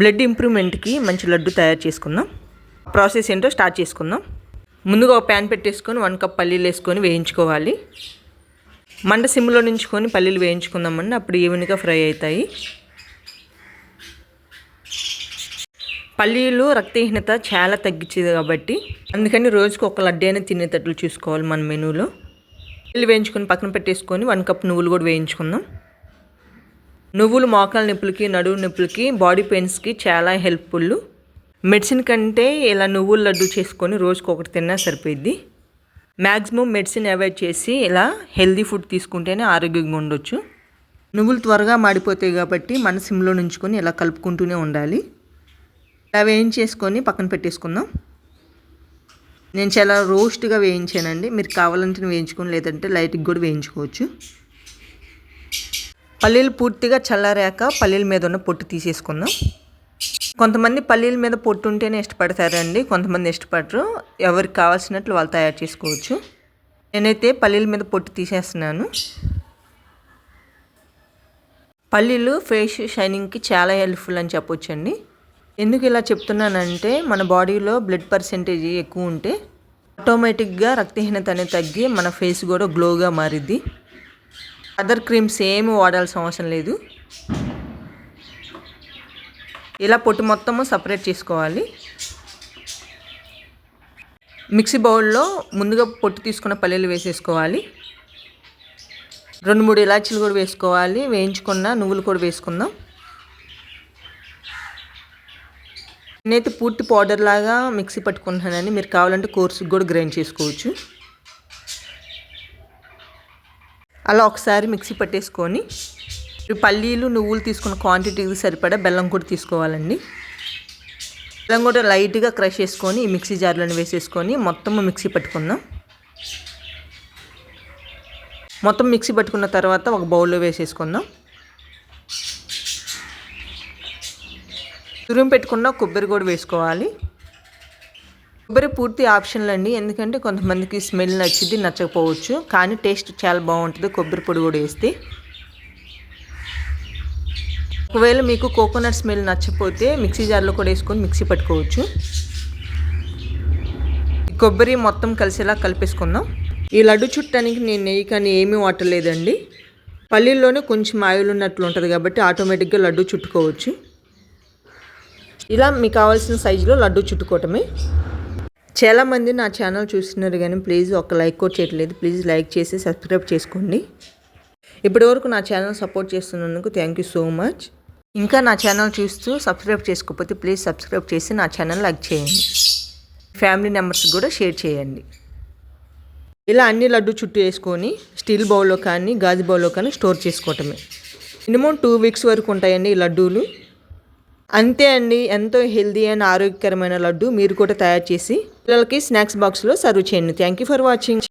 Blood ఇంప్రూవ్మెంట్కి మంచి లడ్డు తయారు చేసుకుందాం. ప్రాసెస్ ఏంటో స్టార్ట్ చేసుకుందాం. ముందుగా ఒక ప్యాన్ పెట్టేసుకొని వన్ కప్ పల్లీలు వేసుకొని వేయించుకోవాలి. మంట సిమ్లో నుంచుకొని పల్లీలు వేయించుకుందామండి. అప్పుడు ఈవెన్గా ఫ్రై అవుతాయి. పల్లీలు రక్తహీనత చాలా తగ్గించేది కాబట్టి అందుకని రోజుకు ఒక లడ్డు అయినా తినేటట్లు చూసుకోవాలి మన మెనూలో. పల్లీలు వేయించుకొని పక్కన పెట్టేసుకొని వన్ కప్ నువ్వులు కూడా వేయించుకుందాం. నువ్వులు మోకాల నొప్పులకి నడువు నొప్పులకి బాడీ పెయిన్స్కి చాలా హెల్ప్ఫుల్. మెడిసిన్ కంటే ఇలా నువ్వుల లడ్డు చేసుకొని రోజుకు ఒకటి తిన్నా సరిపోయిద్ది. మ్యాక్సిమం మెడిసిన్ అవాయిడ్ చేసి ఇలా హెల్దీ ఫుడ్ తీసుకుంటేనే ఆరోగ్యంగా ఉండొచ్చు. నువ్వులు త్వరగా మాడిపోతాయి కాబట్టి మన సిమ్లో నుంచుకొని ఇలా కలుపుకుంటూనే ఉండాలి. ఇలా వేయించేసుకొని పక్కన పెట్టేసుకుందాం. నేను చాలా రోస్ట్గా వేయించానండి. మీరు కావాలంటే వేయించుకొని లేదంటే లైట్గా కూడా వేయించుకోవచ్చు. పల్లీలు పూర్తిగా చల్లారాక పల్లీల మీద ఉన్న పొట్టు తీసేసుకుందాం. కొంతమంది పల్లీల మీద పొట్టు ఉంటేనే ఇష్టపడతారండి. కొంతమంది ఇష్టపడరు. ఎవరికి కావాల్సినట్లు వాళ్ళు తయారు చేసుకోవచ్చు. నేనైతే పల్లీల మీద పొట్టు తీసేస్తున్నాను. పల్లీలు ఫేస్ షైనింగ్కి చాలా హెల్ప్ఫుల్ అని చెప్పొచ్చండి. ఎందుకు ఇలా చెప్తున్నానంటే మన బాడీలో బ్లడ్ పర్సెంటేజ్ ఎక్కువ ఉంటే ఆటోమేటిక్గా రక్తహీనత అనేది తగ్గి మన ఫేస్ కూడా గ్లోగా మారిద్ది. అదర్ క్రీమ్స్ ఏమి వాడాల్సిన అవసరం లేదు. ఇలా పొట్టు మొత్తము సపరేట్ చేసుకోవాలి. మిక్సీ బౌల్లో ముందుగా పొట్టు తీసుకున్న పల్లీలు వేసేసుకోవాలి. రెండు మూడు ఇలాచీలు కూడా వేసుకోవాలి. వేయించుకున్న నువ్వులు కూడా వేసుకుందాం. నేనైతే పూర్తి పౌడర్ లాగా మిక్సీ పట్టుకుంటున్నానని మీరు కావాలంటే కోర్సుకి కూడా గ్రైండ్ చేసుకోవచ్చు. అలా ఒకసారి మిక్సీ పట్టేసుకొని పల్లీలు నువ్వులు తీసుకున్న క్వాంటిటీకి సరిపడా బెల్లం కూడా తీసుకోవాలండి. బెల్లం కూడా లైట్గా క్రష్ చేసుకొని ఈ మిక్సీ జార్లను వేసేసుకొని మొత్తం మిక్సీ పట్టుకుందాం. మొత్తం మిక్సీ పట్టుకున్న తర్వాత ఒక బౌల్లో వేసేసుకుందాం. తురుము పెట్టుకున్న కొబ్బరి కూడా వేసుకోవాలి. కొబ్బరి పూర్తి ఆప్షన్లు అండి. ఎందుకంటే కొంతమందికి స్మెల్ నచ్చింది నచ్చకపోవచ్చు. కానీ టేస్ట్ చాలా బాగుంటుంది కొబ్బరి పొడి కూడా వేస్తే. ఒకవేళ మీకు కోకోనట్ స్మెల్ నచ్చకపోతే మిక్సీ జార్లో కూడా వేసుకొని మిక్సీ పట్టుకోవచ్చు. కొబ్బరి మొత్తం కలిసేలా కలిపేసుకుందాం. ఈ లడ్డు చుట్టానికి నేను నెయ్యి కానీ ఏమీ వాటలేదండి పల్లీల్లోనే కొంచెం ఆయిల్ ఉన్నట్లు ఉంటుంది కాబట్టి ఆటోమేటిక్గా లడ్డు చుట్టుకోవచ్చు. ఇలా మీకు కావాల్సిన సైజులో లడ్డు చుట్టుకోవటమే. చాలామంది నా ఛానల్ చూస్తున్నారు కానీ ప్లీజ్ ఒక లైక్ కూడా చేయట్లేదు. ప్లీజ్ లైక్ చేసి సబ్స్క్రైబ్ చేసుకోండి. ఇప్పటివరకు నా ఛానల్ సపోర్ట్ చేస్తున్నందుకు థ్యాంక్ యూ సో మచ్ ఇంకా నా ఛానల్ చూస్తూ సబ్స్క్రైబ్ చేసుకోకపోతే ప్లీజ్ సబ్స్క్రైబ్ చేసి నా ఛానల్ లైక్ చేయండి. ఫ్యామిలీ మెంబర్స్ కూడా షేర్ చేయండి. ఇలా అన్ని లడ్డు చుట్టూ వేసుకొని స్టీల్ బౌల్లో కానీ గాజు బౌల్లో కానీ స్టోర్ చేసుకోవటమే. మినిమం టూ వీక్స్ వరకు ఉంటాయండి ఈ లడ్డూలు. అంతే అండి ఎంతో హెల్దీ అండ్ ఆరోగ్యకరమైన లడ్డు మీరు కూడా తయారు చేసి పిల్లలకి స్నాక్స్ బాక్స్లో సర్వ్ చేయండి. Thank you for watching